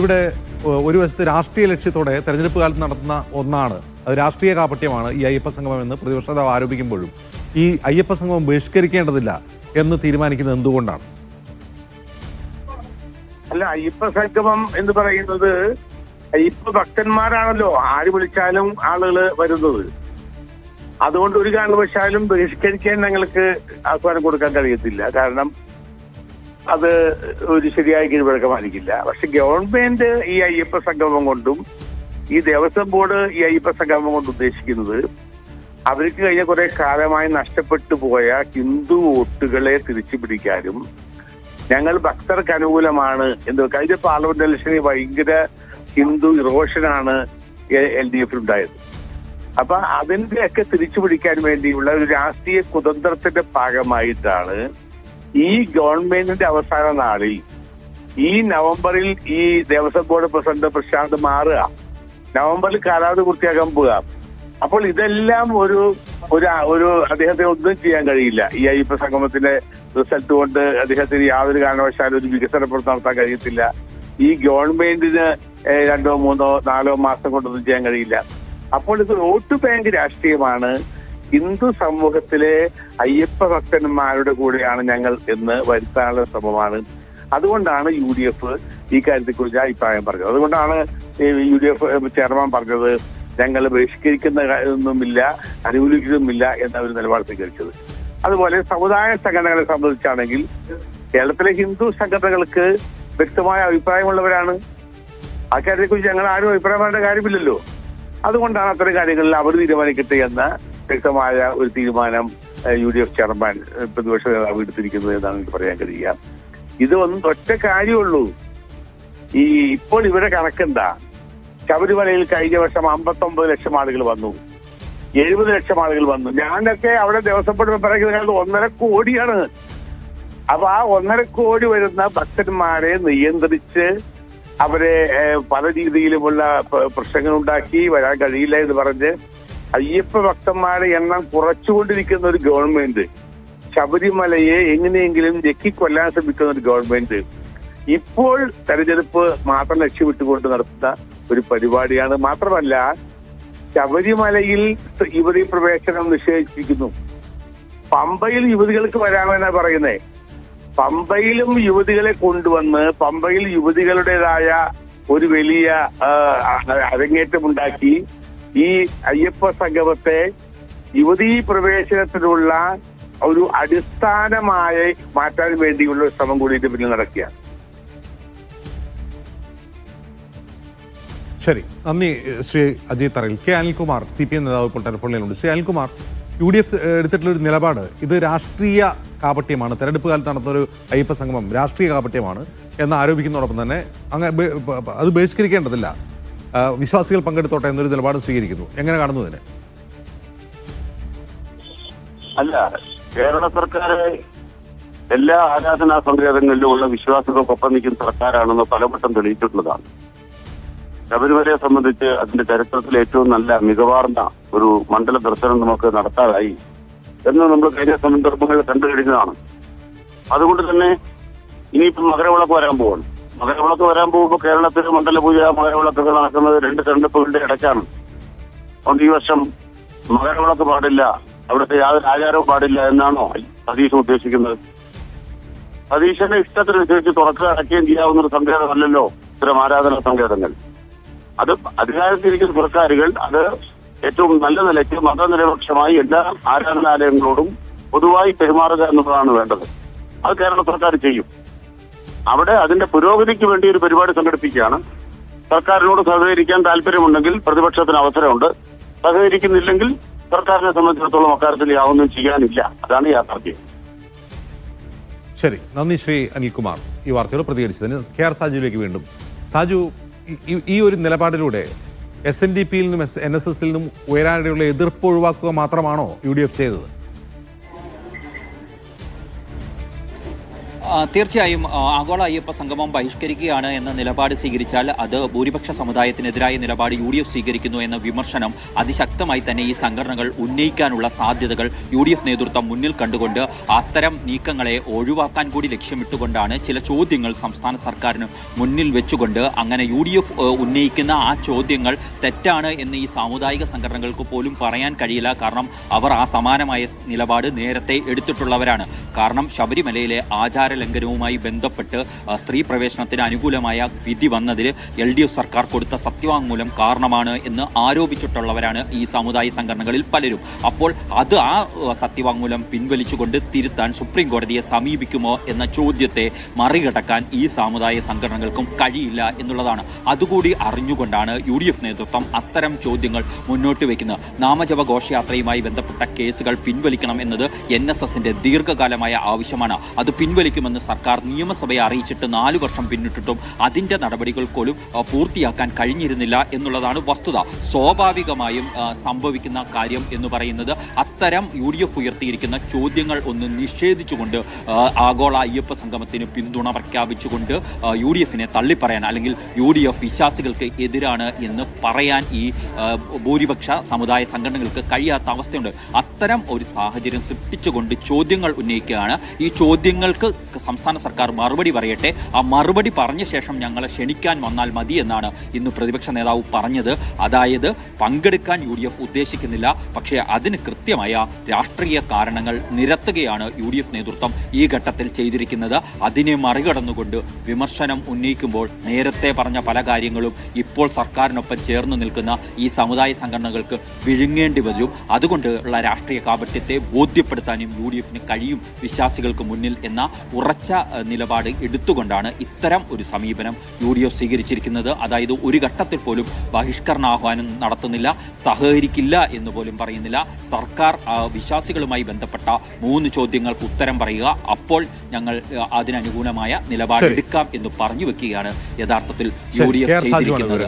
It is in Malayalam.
ഇവിടെ ഒരു വശത്ത് രാഷ്ട്രീയ ലക്ഷ്യത്തോടെ തെരഞ്ഞെടുപ്പ് കാലത്ത് നടത്തുന്ന ഒന്നാണ്. അത് രാഷ്ട്രീയ കാപട്യമാണ് ഈ അയ്യപ്പ സംഗമം എന്ന് പ്രതിപക്ഷ നേതാവ് ആരോപിക്കുമ്പോഴും. ഈ അയ്യപ്പ സംഗമം ബഹിഷ്കരിക്കേണ്ടതില്ല എന്ന് തീരുമാനിക്കുന്നത് എന്തുകൊണ്ടാണ്? അല്ല അയ്യപ്പ സംഗമം എന്ന് പറയുന്നത് അയ്യപ്പ ഭക്തന്മാരാണല്ലോ. ആര് വിളിച്ചാലും ആളുകൾ വരുന്നത്. അതുകൊണ്ട് ഒരു കാരണവശാലും ബഹിഷ്കരിക്കാൻ ഞങ്ങൾക്ക് ആഹ്വാനം കൊടുക്കാൻ കഴിയത്തില്ല. കാരണം അത് ഒരു ശരിയായ കീഴ്വഴക്കമായിരിക്കില്ല. പക്ഷെ ഗവൺമെന്റ് ഈ അയ്യപ്പ സംഗമം കൊണ്ടും ഈ ദേവസ്വം ബോർഡ് ഈ അയ്യപ്പ സംഗമം കൊണ്ട് ഉദ്ദേശിക്കുന്നത് അവർക്ക് കഴിഞ്ഞ കുറെ കാലമായി നഷ്ടപ്പെട്ടു പോയ ഹിന്ദു വോട്ടുകളെ തിരിച്ചു പിടിക്കാനും ഞങ്ങൾ ഭക്തർക്ക് അനുകൂലമാണ് എന്ന് കഴിഞ്ഞ പാർലമെന്റ് ഇലക്ഷനിൽ ഭയങ്കര ഹിന്ദു ഇറോഷനാണ് എൽ ഡി എഫിൽ ഉണ്ടായത് അപ്പൊ അതിന്റെയൊക്കെ തിരിച്ചു പിടിക്കാൻ വേണ്ടിയുള്ള ഒരു രാഷ്ട്രീയ കുതന്ത്രത്തിന്റെ ഭാഗമായിട്ടാണ് ഈ ഗവൺമെന്റിന്റെ അവസാന നാളിൽ ഈ നവംബറിൽ ഈ ദേവസ്വം ബോർഡ് പ്രസിഡന്റ് പ്രശാന്ത് മാറുക. നവംബറിൽ കാലാവധി പൂർത്തിയാക്കാൻ പോവുക. അപ്പോൾ ഇതെല്ലാം ഒരു ഒരു ഒരു അദ്ദേഹത്തെ ഒന്നും ചെയ്യാൻ കഴിയില്ല. ഈ അയ്യപ്പ സംഗമത്തിന്റെ റിസൾട്ട് കൊണ്ട് അദ്ദേഹത്തിന് യാതൊരു കാരണവശാലും ഒരു വികസന പ്രവർത്തനം നടത്താൻ കഴിയത്തില്ല. ഈ ഗവൺമെന്റിന് രണ്ടോ മൂന്നോ നാലോ മാസം കൊണ്ടൊന്നും ചെയ്യാൻ കഴിയില്ല. അപ്പോൾ ഇത് വോട്ട് ബാങ്ക് രാഷ്ട്രീയമാണ്. ഹിന്ദു സമൂഹത്തിലെ അയ്യപ്പ ഭക്തന്മാരുടെ കൂടെയാണ് ഞങ്ങൾ എന്ന് വരുത്താനുള്ള ശ്രമമാണ്. അതുകൊണ്ടാണ് യു ഡി എഫ് ഈ കാര്യത്തെക്കുറിച്ച് അഭിപ്രായം പറഞ്ഞത്. അതുകൊണ്ടാണ് യു ഡി എഫ് ചെയർമാൻ പറഞ്ഞത് ഞങ്ങൾ ബഹിഷ്കരിക്കുന്ന ഒന്നുമില്ല അനുകൂലിക്കുന്നുമില്ല എന്ന ഒരു നിലപാട് സ്വീകരിച്ചത്. അതുപോലെ സമുദായ സംഘടനകളെ സംബന്ധിച്ചാണെങ്കിൽ കേരളത്തിലെ ഹിന്ദു സംഘടനകൾക്ക് വ്യക്തമായ അഭിപ്രായമുള്ളവരാണ്. ആ കാര്യത്തെക്കുറിച്ച് ഞങ്ങൾ ആരും അഭിപ്രായം കാര്യമില്ലല്ലോ. അതുകൊണ്ടാണ് അത്തരം കാര്യങ്ങളിൽ അവർ തീരുമാനിക്കട്ടെ എന്ന വ്യക്തമായ ഒരു തീരുമാനം യു ഡി എഫ് ചെയർമാൻ പ്രതിപക്ഷ നേതാവ് എടുത്തിരിക്കുന്നത് എന്നാണ് എനിക്ക് പറയാൻ കഴിയുക. ഇത് ഒന്നും ഒറ്റ കാര്യമുള്ളൂ. ഈ ഇപ്പോൾ ഇവിടെ കണക്കെന്താ? ശബരിമലയിൽ കഴിഞ്ഞ വർഷം അമ്പത്തൊമ്പത് ലക്ഷം ആളുകൾ വന്നു. എഴുപത് ലക്ഷം ആളുകൾ വന്നു. ഞാനൊക്കെ അവിടെ ദേവസ്വം ബോർഡ് കാലത്ത് ഒന്നര കോടിയാണ്. അപ്പൊ ആ ഒന്നര കോടി വരുന്ന ഭക്തന്മാരെ നിയന്ത്രിച്ച് അവരെ പല രീതിയിലുമുള്ള പ്രശ്നങ്ങൾ ഉണ്ടാക്കി വരാൻ കഴിയില്ല എന്ന് പറഞ്ഞ് അയ്യപ്പ ഭക്തന്മാരുടെ എണ്ണം കുറച്ചുകൊണ്ടിരിക്കുന്ന ഒരു ഗവൺമെന്റ് ശബരിമലയെ എങ്ങനെയെങ്കിലും ഞെക്കിക്കൊല്ലാൻ ശ്രമിക്കുന്ന ഒരു ഗവൺമെന്റ് ഇപ്പോൾ തെരഞ്ഞെടുപ്പ് മാത്രം ലക്ഷ്യമിട്ടുകൊണ്ട് നടത്തുന്ന ഒരു പരിപാടിയാണ്. മാത്രമല്ല ശബരിമലയിൽ യുവതി പ്രവേശനം നിഷേധിച്ചിരിക്കുന്നു. പമ്പയിൽ യുവതികൾക്ക് വരാമെന്നാ പറയുന്നേ. പമ്പയിലും യുവതികളെ കൊണ്ടുവന്ന് പമ്പയിൽ യുവതികളുടേതായ ഒരു വലിയ അരങ്ങേറ്റം അരങ്ങേറ്റമുണ്ടാക്കി ഈ അയ്യപ്പ സംഗമത്തെ യുവതീ പ്രവേശനത്തിനുള്ള ഒരു അടിസ്ഥാനമായി മാറ്റാൻ വേണ്ടിയുള്ള ശ്രമം കൂടി ഇതിന് പിന്നിൽ നടക്കുകയാണ്. ശരി. നന്ദി Sri Ajay Tharayil. K Anilkumar C P M നേതാവ് ഇപ്പോൾ ടെലിഫോണിലുണ്ട് Sri Anilkumar U D F എടുത്തിട്ടുള്ള ഒരു നിലപാട് ഇത് രാഷ്ട്രീയ കാപട്യമാണ്. തെരഞ്ഞെടുപ്പ് കാലത്ത് നടന്ന ഒരു അയ്യപ്പ സംഗമം രാഷ്ട്രീയ കാപട്യമാണ് എന്ന് ആരോപിക്കുന്നതോടൊപ്പം തന്നെ അങ്ങ് അത് ബഹിഷ്കരിക്കേണ്ടതില്ല. വിശ്വാസികൾ പങ്കെടുത്തോട്ടെ എന്നൊരു നിലപാട് സ്വീകരിക്കുന്നു. എങ്ങനെ കാണുന്നു ഇതിനെ അല്ല കേരള സർക്കാർ എല്ലാ ആരാധനാ സങ്കേതങ്ങളിലും ഉള്ള വിശ്വാസികൾക്കൊപ്പം നിൽക്കുന്ന സർക്കാരാണെന്ന് പലവട്ടം തെളിയിച്ചിട്ടുള്ളതാണ്. ശബരിമലയെ സംബന്ധിച്ച് അതിന്റെ ചരിത്രത്തിൽ ഏറ്റവും നല്ല മികവാർന്ന ഒരു മണ്ഡല ദർശനം നമുക്ക് നടത്താറായി എന്ന് നമ്മൾ കഴിഞ്ഞ സന്ദർഭങ്ങളിൽ കണ്ടു കഴിഞ്ഞതാണ്. അതുകൊണ്ട് തന്നെ ഇനിയിപ്പം മകരവിളക്ക് വരാൻ പോവാണ്. മകരവിളക്ക് വരാൻ പോകുമ്പോൾ കേരളത്തിൽ മണ്ഡലപൂജ മകരവിളക്കൊക്കെ നടക്കുന്നത് രണ്ട് തെരഞ്ഞെടുപ്പുകളുടെ ഇടയ്ക്കാണ്. അതുകൊണ്ട് ഈ വർഷം മകരവിളക്ക് പാടില്ല. അവിടുത്തെ യാതൊരു ആചാരവും പാടില്ല എന്നാണോ സതീശൻ ഉദ്ദേശിക്കുന്നത്. സതീശന്റെ ഇഷ്ടത്തിനനുസരിച്ച് തുറക്കുക അടയ്ക്കുകയും ചെയ്യാവുന്ന ഒരു സങ്കേതമല്ലല്ലോ ഇത്തരം ആരാധന സങ്കേതങ്ങൾ. അത് അധികാരത്തിരിക്കുന്ന സർക്കാരുകൾ അത് ഏറ്റവും നല്ല നിലയ്ക്ക് മതനിരപക്ഷമായി എല്ലാ ആരാധനാലയങ്ങളോടും പൊതുവായി പെരുമാറുക എന്നതാണ് വേണ്ടത്. അത് കേരള സർക്കാർ ചെയ്യും. അവിടെ അതിന്റെ പുരോഗതിക്ക് വേണ്ടി ഒരു പരിപാടി സംഘടിപ്പിക്കുകയാണ്. സർക്കാരിനോട് സഹകരിക്കാൻ താല്പര്യമുണ്ടെങ്കിൽ പ്രതിപക്ഷത്തിന് അവസരമുണ്ട്. സഹകരിക്കുന്നില്ലെങ്കിൽ സർക്കാരിനെ സംബന്ധിച്ചിടത്തോളം അക്കാര്യത്തിൽ യാതൊന്നും ചെയ്യാനില്ല. അതാണ് യാഥാർത്ഥ്യം. ശരി. നന്ദി ശ്രീ അനിൽകുമാർ. ഈ വാർത്തയോട് പ്രതികരിച്ചതിന് കെ ആർ സാജുവിലേക്ക് വീണ്ടും. സാജു ഈ- ഒരു നിലപാടിലൂടെ എസ് എൻ ഡി പിയിൽ നിന്നും എൻ എസ് എസിൽ നിന്നും ഉയരാനിടയുള്ള എതിർപ്പ് ഒഴിവാക്കുക മാത്രമാണോ യു ഡി എഫ് ചെയ്തത്? തീർച്ചയായും ആഗോള അയ്യപ്പ സംഗമം ബഹിഷ്കരിക്കുകയാണ് എന്ന നിലപാട് സ്വീകരിച്ചാൽ അത് ഭൂരിപക്ഷ സമുദായത്തിനെതിരായ നിലപാട് യു ഡി എഫ് സ്വീകരിക്കുന്നു എന്ന വിമർശനം അതിശക്തമായി തന്നെ ഈ സംഘടനകൾ ഉന്നയിക്കാനുള്ള സാധ്യതകൾ യു ഡി എഫ് നേതൃത്വം മുന്നിൽ കണ്ടുകൊണ്ട് അത്തരം നീക്കങ്ങളെ ഒഴിവാക്കാൻ കൂടി ലക്ഷ്യമിട്ടുകൊണ്ടാണ് ചില ചോദ്യങ്ങൾ സംസ്ഥാന സർക്കാരിന് മുന്നിൽ വെച്ചുകൊണ്ട് അങ്ങനെ യു ഡി എഫ് ഉന്നയിക്കുന്ന ആ ചോദ്യങ്ങൾ തെറ്റാണ് എന്ന് ഈ സാമുദായിക സംഘടനകൾക്ക് പോലും പറയാൻ കഴിയില്ല. കാരണം അവർ ആ സമാനമായ നിലപാട് നേരത്തെ എടുത്തിട്ടുള്ളവരാണ്. കാരണം ശബരിമലയിലെ ആചാര ലംഘനവുമായി ബന്ധപ്പെട്ട് സ്ത്രീ പ്രവേശനത്തിന് അനുകൂലമായ വിധി വന്നതിൽ എൽ ഡി എഫ് സർക്കാർ കൊടുത്ത സത്യവാങ്മൂലം കാരണമാണ് എന്ന് ആരോപിച്ചിട്ടുള്ളവരാണ് ഈ സമുദായ സംഘടനകളിൽ പലരും. അപ്പോൾ അത് ആ, സത്യവാങ്മൂലം പിൻവലിച്ചുകൊണ്ട് തിരുത്താൻ സുപ്രീം കോടതിയെ സമീപിക്കുമോ എന്ന ചോദ്യത്തെ മറികടക്കാൻ ഈ സാമുദായ സംഘടനകൾക്കും കഴിയില്ല എന്നുള്ളതാണ്. അതുകൂടി അറിഞ്ഞുകൊണ്ടാണ് യു ഡി എഫ് നേതൃത്വം അത്തരം ചോദ്യങ്ങൾ മുന്നോട്ട് വയ്ക്കുന്നത് നാമജപ ഘോഷയാത്രയുമായി ബന്ധപ്പെട്ട കേസുകൾ പിൻവലിക്കണം എന്നത് എൻ എസ് എസിന്റെ ദീർഘകാലമായ ആവശ്യമാണ്. അത് പിൻവലിക്കുമെന്ന് സർക്കാർ നിയമസഭയെ അറിയിച്ചിട്ട് നാലു വർഷം പിന്നിട്ടിട്ടും അതിന്റെ നടപടികൾ പോലും പൂർത്തിയാക്കാൻ കഴിഞ്ഞിരുന്നില്ല എന്നുള്ളതാണ് വസ്തുത. സ്വാഭാവികമായും സംഭവിക്കുന്ന കാര്യം എന്ന് പറയുന്നത് അത്തരം യു ഡി എഫ് ഉയർത്തിയിരിക്കുന്ന ചോദ്യങ്ങൾ ഒന്ന് നിഷേധിച്ചുകൊണ്ട് ആഗോള അയ്യപ്പ സംഗമത്തിന് പിന്തുണ പ്രഖ്യാപിച്ചുകൊണ്ട് യു ഡി എഫിനെ തള്ളിപ്പറയാൻ അല്ലെങ്കിൽ യു ഡി എഫ് വിശ്വാസികൾക്ക് എതിരാണ് എന്ന് പറയാൻ ഈ ഭൂരിപക്ഷ സമുദായ സംഘടനകൾക്ക് കഴിയാത്ത അവസ്ഥയുണ്ട്. അത്തരം ഒരു സാഹചര്യം സൃഷ്ടിച്ചുകൊണ്ട് ചോദ്യങ്ങൾ ഉന്നയിക്കുകയാണ്. ഈ ചോദ്യങ്ങൾക്ക് സംസ്ഥാന സർക്കാർ മറുപടി പറയട്ടെ? ആ മറുപടി പറഞ്ഞ ശേഷം ഞങ്ങളെ ക്ഷണിക്കാൻ വന്നാൽ മതി എന്നാണ് ഇന്ന് പ്രതിപക്ഷ നേതാവ് പറഞ്ഞത്. അതായത് പങ്കെടുക്കാൻ യു ഉദ്ദേശിക്കുന്നില്ല. പക്ഷേ അതിന് കൃത്യമായ രാഷ്ട്രീയ കാരണങ്ങൾ നിരത്തുകയാണ് യു നേതൃത്വം ഈ ഘട്ടത്തിൽ ചെയ്തിരിക്കുന്നത്. അതിനെ മറികടന്നുകൊണ്ട് വിമർശനം ഉന്നയിക്കുമ്പോൾ നേരത്തെ പറഞ്ഞ പല കാര്യങ്ങളും ഇപ്പോൾ സർക്കാരിനൊപ്പം ചേർന്ന് നിൽക്കുന്ന ഈ സമുദായ സംഘടനകൾക്ക് വിഴുങ്ങേണ്ടി വരും. അതുകൊണ്ടുള്ള രാഷ്ട്രീയ കാപട്യത്തെ ബോധ്യപ്പെടുത്താനും യു കഴിയും വിശ്വാസികൾക്ക് മുന്നിൽ എന്ന ഉറച്ച നിലപാട് എടുത്തുകൊണ്ടാണ് ഇത്തരം ഒരു സമീപനം യു ഡി എഫ് സ്വീകരിച്ചിരിക്കുന്നത്. അതായത് ഒരു ഘട്ടത്തിൽ പോലും ബഹിഷ്കരണ ആഹ്വാനം നടത്തുന്നില്ല സഹകരിക്കില്ല എന്ന് പോലും പറയുന്നില്ല. സർക്കാർ വിശ്വാസികളുമായി ബന്ധപ്പെട്ട മൂന്ന് ചോദ്യങ്ങൾക്ക് ഉത്തരം പറയുക. അപ്പോൾ ഞങ്ങൾ അതിനനുകൂലമായ നിലപാട് എടുക്കാം എന്ന് പറഞ്ഞു വെക്കുകയാണ് യഥാർത്ഥത്തിൽ യു ഡി എഫ് ചെയ്തിരിക്കുന്നത്.